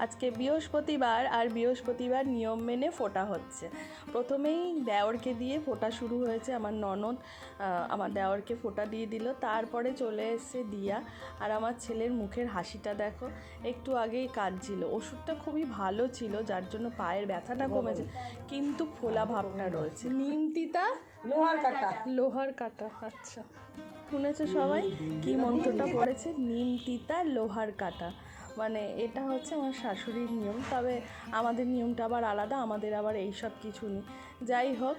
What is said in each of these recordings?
আজকে বৃহস্পতিবার আর বৃহস্পতিবার নিয়ম মেনে ফোটা হচ্ছে। প্রথমেই দেওরকে দিয়ে ফোটা শুরু হয়েছে আমার ননদ। আমার দেওরকে ফোটা দিয়ে দিল। তারপরে চলে এসছে দিয়া। আর আমার ছেলের মুখের হাসিটা দেখো একটু আগেই কাঁদছিল। ওষুধটা খুবই ভালো ছিল যার জন্য পায়ের ব্যথাটা কমেছে। কিন্তু ফোলা ভাবটা রয়েছে। নিমতিতা লোহার কাটা। লোহার কাটা আচ্ছা। শুনেছো সবাই? কি মন্ত্রটা পড়েছে? নিম তিতা লোহার কাটা। মানে এটা হচ্ছে আমার শাশুড়ির নিয়ম, তবে আমাদের নিয়মটা আবার আলাদা, আমাদের আবার এইসব কিছু নেই। যাই হোক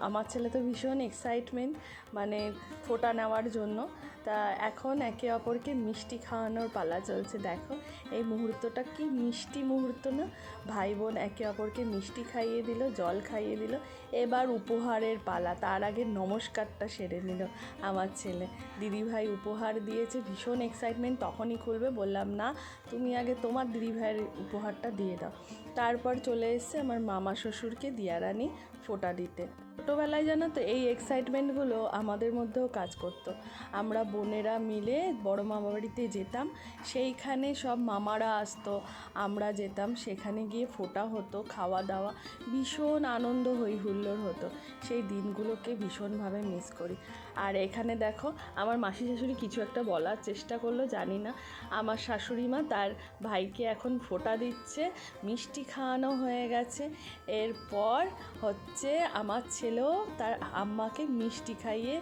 আমার ছেলে তো ভীষণ এক্সাইটমেন্ট মানে ফোটা নেওয়ার জন্য। তা এখন একে অপরকে মিষ্টি খাওয়ানোর পালা চলছে, দেখো। এই মুহূর্তটা কি মিষ্টি মুহূর্ত না? ভাই বোন একে অপরকে মিষ্টি খাইয়ে দিল, জল খাইয়ে দিল, এবার উপহারের পালা, তার আগে নমস্কারটা সেরে নিল আমার ছেলে। দিদিভাই উপহার দিয়েছে, ভীষণ এক্সাইটমেন্ট তখনই খুলবে, বললাম, না, তুমি আগে তোমার দিদিভাইয়ের উপহারটা দিয়ে দাও। তারপর চলে এসছে আমার মামা শ্বশুরকে দিয়ারানি ফোটা দিতে। it. ছোটোবেলায় জানো তো, এই এক্সাইটমেন্টগুলো আমাদের মধ্যেও কাজ করতো। আমরা বোনেরা মিলে বড় মামা বাড়িতে যেতাম, সেইখানে সব মামারা আসতো, আমরা যেতাম, সেখানে গিয়ে ফোটা হতো, খাওয়া দাওয়া, ভীষণ আনন্দ হই, হুল্লোড় হতো। সেই দিনগুলোকে ভীষণভাবে মিস করি। আর এখানে দেখো, আমার মাসি শাশুড়ি কিছু একটা বলার চেষ্টা করল, জানি না। আমার শাশুড়ি মা তার ভাইকে এখন ফোটা দিচ্ছে, মিষ্টি খাওয়ানো হয়ে গেছে। এরপর হচ্ছে আমার ছেলেও তার আম্মাকে মিষ্টি খাইয়ে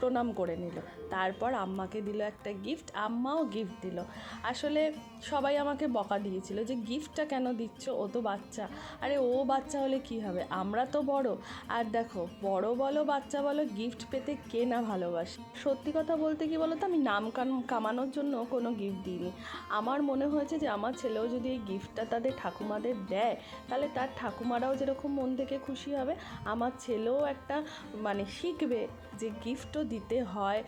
প্রণাম করে নিল। তারপর আম্মাকে দিল একটা গিফট আম্মাও গিফট দিল। আসলে সবাই আমাকে বকা দিয়েছিল যে গিফটটা কেন দিচ্ছ? ও তো বাচ্চা। আরে, ও বাচ্চা হলে কি হবে? আমরা তো বড়। আর দেখো, বড় বলো, বাচ্চা বলো গিফট পেতে কে না ভালোবাসে? সত্যি কথা বলতে কি বলো তো আমি নাম কাম- কামানোর জন্য কোনো গিফট দিইনি। আমার মনে হয়েছে যে, আমার ছেলেও যদি এই গিফটটা তাদের ঠাকুমাদের দেয়, তাহলে তার ঠাকুমারাও যেরকম মন থেকে খুশি হবে আমার ছেলেও একটা মানে শিখবে যে গিফটও দিতে হয়।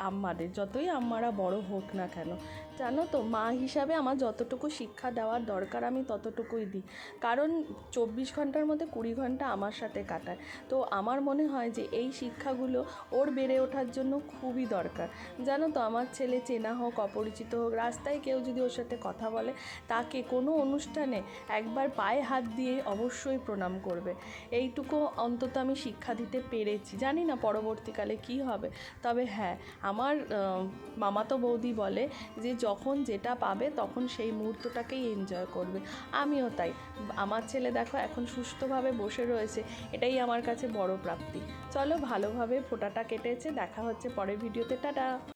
আম্মাদের, যতই আম্মারা বড় হোক না কেন। জানো তো, মা হিসাবে আমার যতটুকু শিক্ষা দেওয়ার দরকার আমি ততটুকুই দিই। কারণ চব্বিশ ঘণ্টার মধ্যে কুড়ি ঘণ্টা আমার সাথে কাটায়। তো আমার মনে হয় যে এই শিক্ষাগুলো ওর বেড়ে ওঠার জন্য খুবই দরকার। জানো তো, আমার ছেলে চেনা হোক, অপরিচিত হোক, রাস্তায় কেউ যদি ওর সাথে কথা বলে, তাকে কোনো অনুষ্ঠানে একবার পায়ে হাত দিয়ে অবশ্যই প্রণাম করবে। এইটুকু অন্তত আমি শিক্ষা দিতে পেরেছি। জানি না পরবর্তীকালে কি হবে। তবে হ্যাঁ আমার মামাতো বৌদি বলে যে যখন যেটা পাবে তখন সেই মুহূর্তটাকেই এনজয় করবে। আমিও তাই। আমার ছেলে দেখো এখন সুস্থভাবে বসে রয়েছে, এটাই আমার কাছে বড় প্রাপ্তি। চলো ভালোভাবে ফোটাটা কেটেছে, দেখা হচ্ছে পরের ভিডিওতে। টাটা!